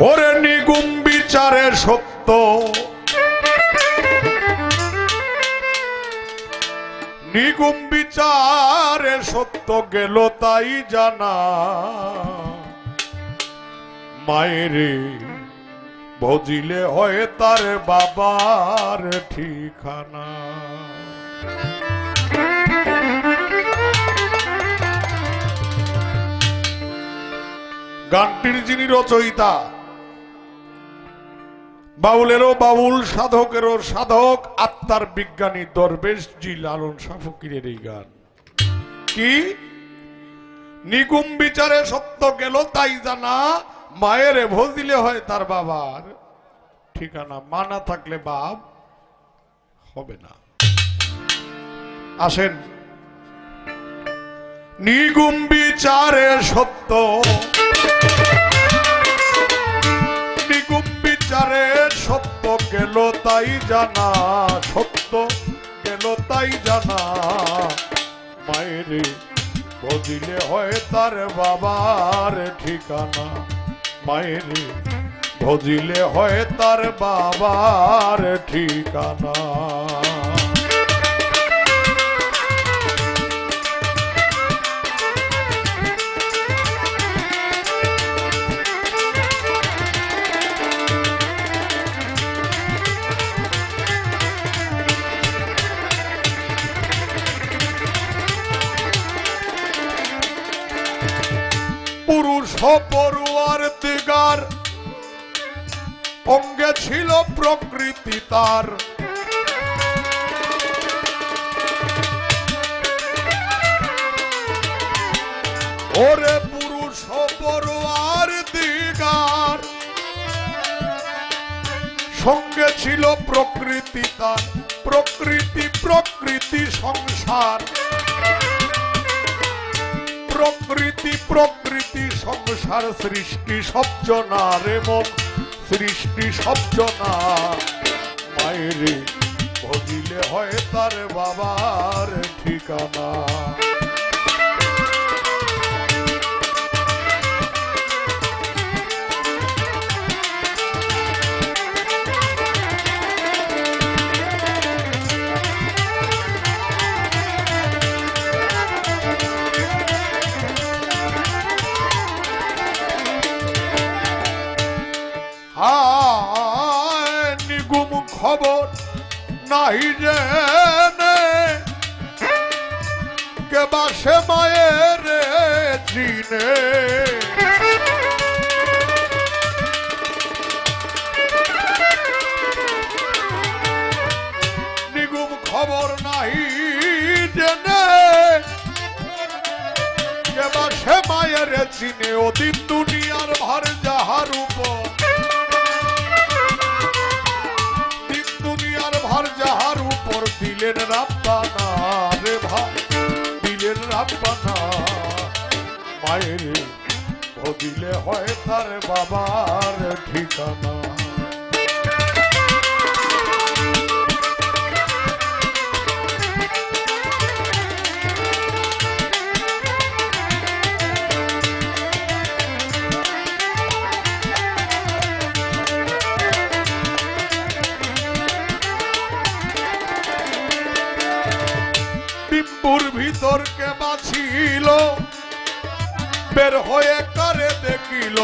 ওরে নিগুম বিচারে সত্য। নিগুম বিচারে সত্য গেল তাই জানা। মায়েরে ভজিলে হয় তার বাবার ঠিকানা। গানটির যিনি রচয়িতা বাউলেরও বাউল, সাধকেরও সাধক, আত্মার বিজ্ঞানী দরবেশ জি লালন শাহ ফকিরের এই গান। কি? নিগুম বিচারে সত্য গেল, তাই জানা, মায়ের ভজিলে হয় তার বাবার। ঠিকানা, মানা থাকলে বাপ, হবে না। আসেন। নিগুম বিচারে সত্য তাই জানা, সত্য গেল তাই জানা। মায়েরে বদিলে হয় তার বাবার ঠিকানা। মায়েরে ভজিলে হয় তার বাবার ঠিকানা। পড়ুয়ার অঙ্গে ছিল প্রকৃতি তার। ওরে পুরুষ পড়ুয়ার দিগার, সঙ্গে ছিল প্রকৃতি তার। প্রকৃতি প্রকৃতি সংসার। সংসার সৃষ্টি সবচনা রে মন সৃষ্টি সবজনা। মায়েরে ভজিলে হয় তার বাবার ঠিকানা। নাই জেনে। কে বাসে মায়ের চিনে? নিগুম খবর নাই জেনে। কে বাসে মায়ের চিনে? অদিন দুনিয়ার ভার রাব্বানা মায়ের দিলে হয় তার বাবার ঠিকানা। টিম্বুর ভিতর কে বাছিল বের হয়ে করে দেখিল?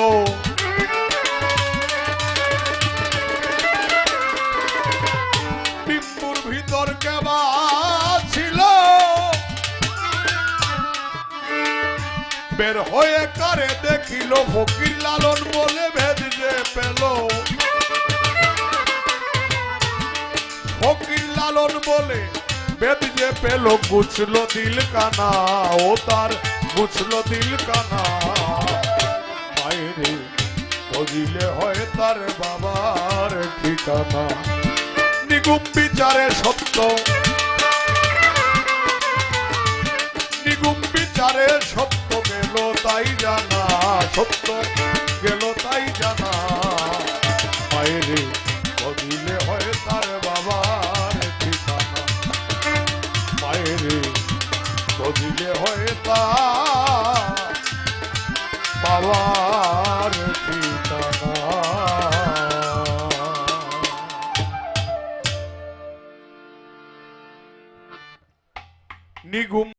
টিম্বুর ভিতর বাছিল বের হয়ে করে দেখিল? ফকির লালন বলে ভেদ যে পেল। ফকির লালন বলে বেদ যে পেল, গুছলো দিল কানা, ও তার গুছলো দিল কানা। মায়েরে খোঁজিলে হয় তার বাবার ঠিকানা। নিগুম বিচারে সত্য। নিগুম বিচারে সত্য গেল তাই জানা, সত্য গেল তাই নিগুম